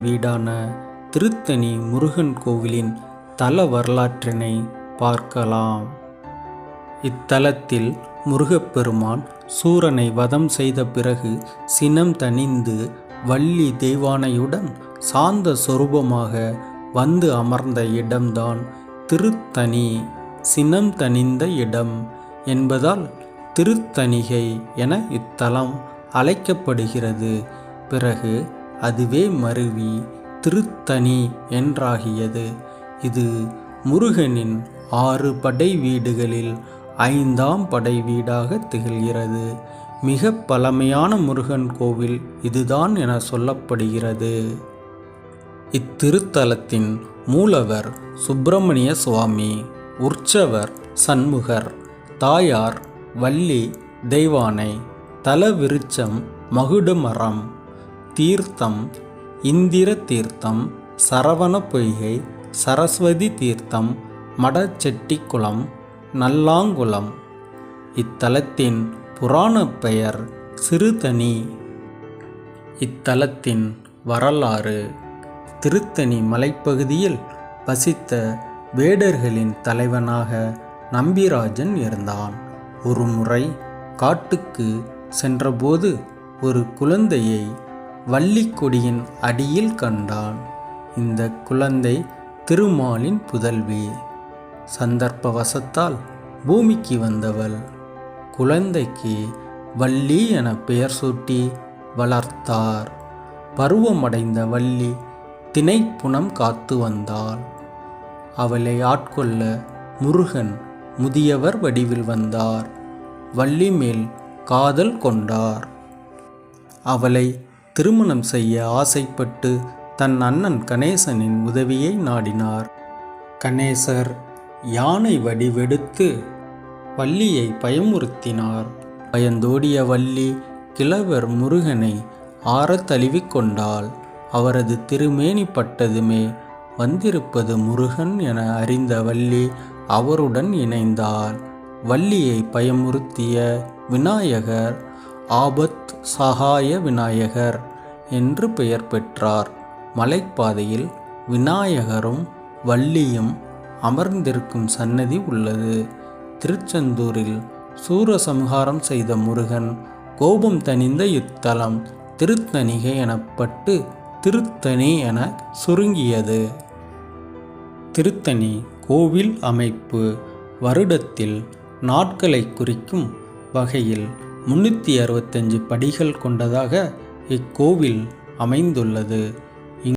வீடான திருத்தணி முருகன் கோவிலின் தல வரலாற்றினை பார்க்கலாம். இத்தலத்தில் முருகப்பெருமான் சூரனை வதம் செய்த பிறகு சினம் தணிந்து வள்ளி தெய்வானையுடன் சாந்த சொரூபமாக வந்து அமர்ந்த இடம்தான் திருத்தணி. சினம் தணிந்த இடம் என்பதால் திருத்தணிகை என இத்தலம் அழைக்கப்படுகிறது. பிறகு அதுவே மருவி திருத்தணி என்றாகியது. இது முருகனின் ஆறு படை வீடுகளில் ஐந்தாம் படை வீடாக திகழ்கிறது. மிக பழமையான முருகன் கோவில் இதுதான் என சொல்லப்படுகிறது. இத்திருத்தலத்தின் மூலவர் சுப்பிரமணிய சுவாமி உற்சவர் சண்முகர் தாயார் வள்ளி தெய்வானை தலவிருச்சம் மகுடுமரம் தீர்த்தம் இந்திர தீர்த்தம் சரவண பொய்கை சரஸ்வதி தீர்த்தம் மடச்செட்டிக்குளம் நல்லாங்குளம். இத்தலத்தின் புராணப் பெயர் சிறுதணி இத்தலத்தின் வரலாறு திருத்தணி மலைப்பகுதியில் வசித்த வேடர்களின் தலைவனாக நம்பிராஜன் இருந்தான். ஒருமுறை காட்டுக்கு சென்றபோது ஒரு குழந்தையை வள்ளிக்கொடியின் அடியில் கண்டான் இந்த குழந்தை திருமாலின் புதல்வி. சந்தர்ப்பவசத்தால் பூமிக்கு வந்தவள். குழந்தைக்கு வள்ளி என பெயர் சூட்டி வளர்த்தார். பருவமடைந்த வள்ளி திணைப்புணம் காத்து வந்தாள். அவளை ஆட்கொள்ள முருகன் முதியவர் வடிவில் வந்தார். வள்ளி மேல் காதல் கொண்டார். அவளை திருமணம் செய்ய ஆசைப்பட்டு தன் அண்ணன் கணேசனின் உதவியை நாடினார். கணேசர் யானை வடிவெடுத்து வள்ளியை பயமுறுத்தினார். பயந்தோடிய வள்ளி கிழவர் முருகனை ஆறத் தழுவிக் கொண்டாள். அவரது திருமேனி பட்டதுமே வந்திருப்பது முருகன் என அறிந்த வள்ளி அவருடன் இணைந்தாள். வள்ளியை பயமுறுத்திய விநாயகர் ஆபத் சகாய விநாயகர் என்று பெயர் பெற்றார். மலைப்பாதையில் விநாயகரும் வள்ளியும் அமர்ந்திருக்கும் சன்னதி உள்ளது. திருச்செந்தூரில் சூரசம்ஹாரம் செய்த முருகன் கோபம் தணிந்த இத்தலம் திருத்தணிகை எனப்பட்டு திருத்தணி என சுருங்கியது. திருத்தணி கோவில் அமைப்பு வருடத்தில் நாட்களை குறிக்கும் வகையில் முன்னூற்றி அறுபத்தஞ்சு படிகள் கொண்டதாக இக்கோவில் அமைந்துள்ளது.